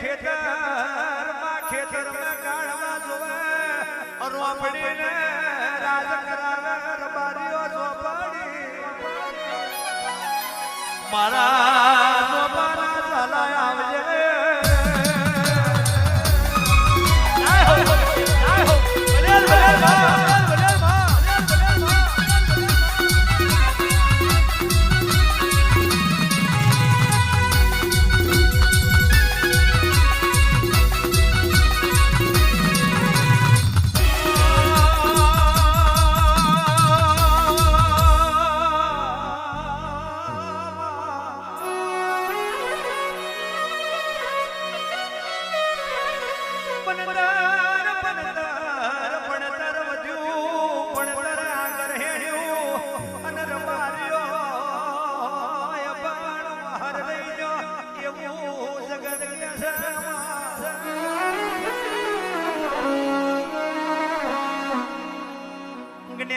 ખેતરમાં ખેતરમાં કાળવા જોવે. રોપડીને રાજ કરાવે રબારીઓ ચોપડી મારા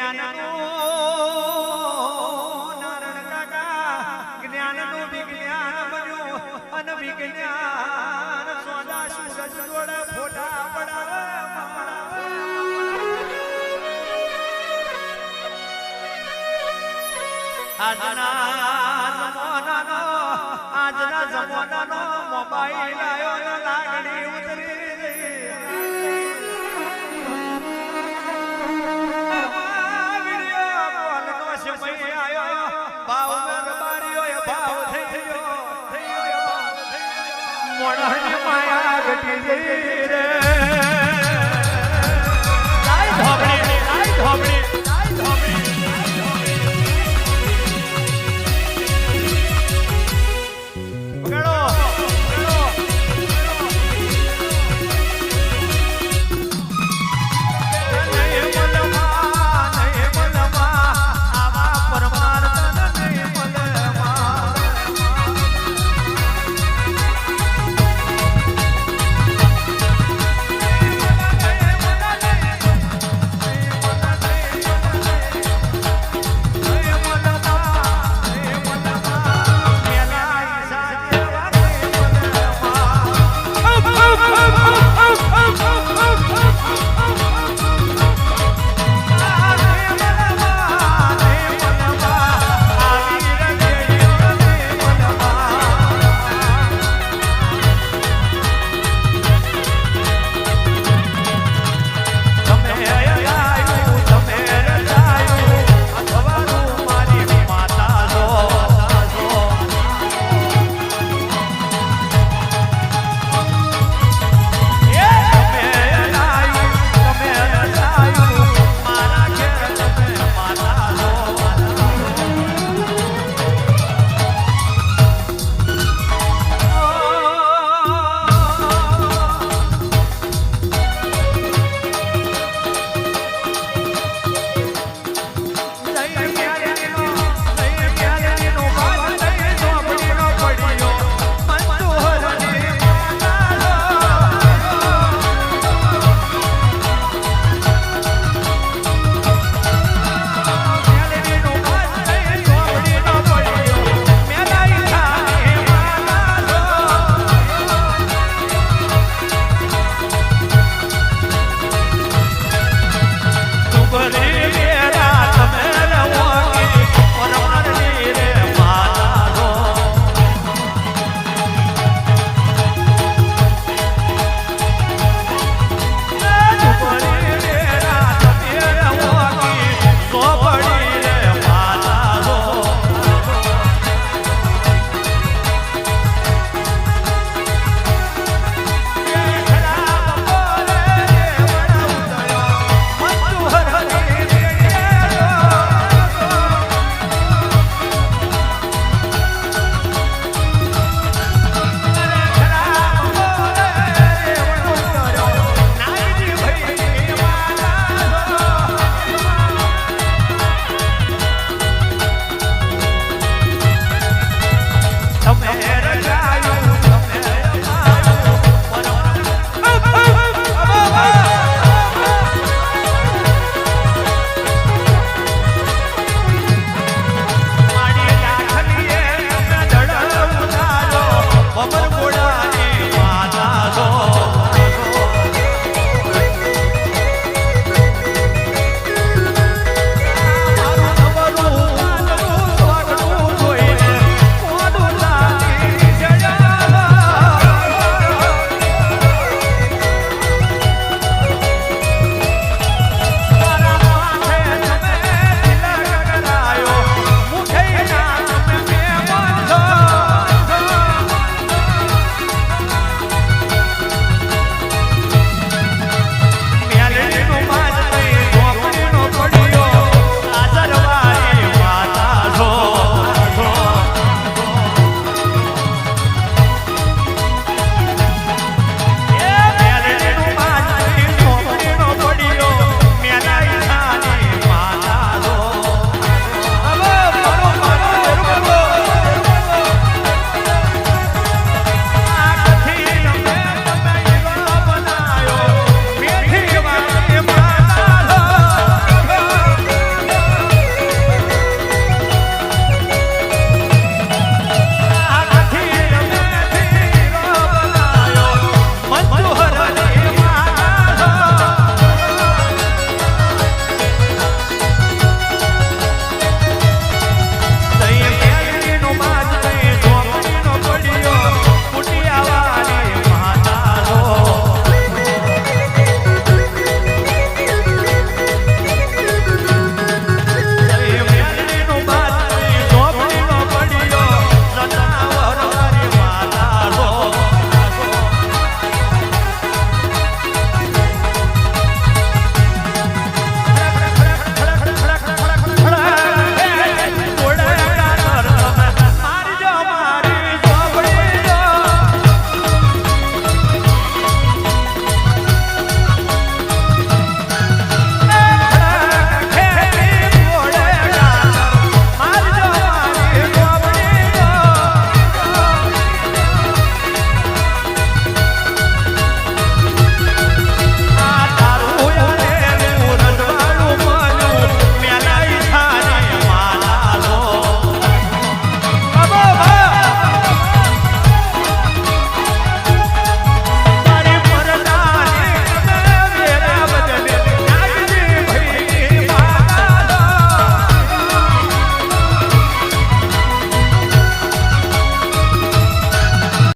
જ્ઞાનનો નારણ કાકા જ્ઞાનનો વિજ્ઞાન બન્યો અન વિજ્ઞાન સોદા સુસજોડ ફોટા પડા આજના જમાનાનો આજના જમાનાનો મોબાઈલ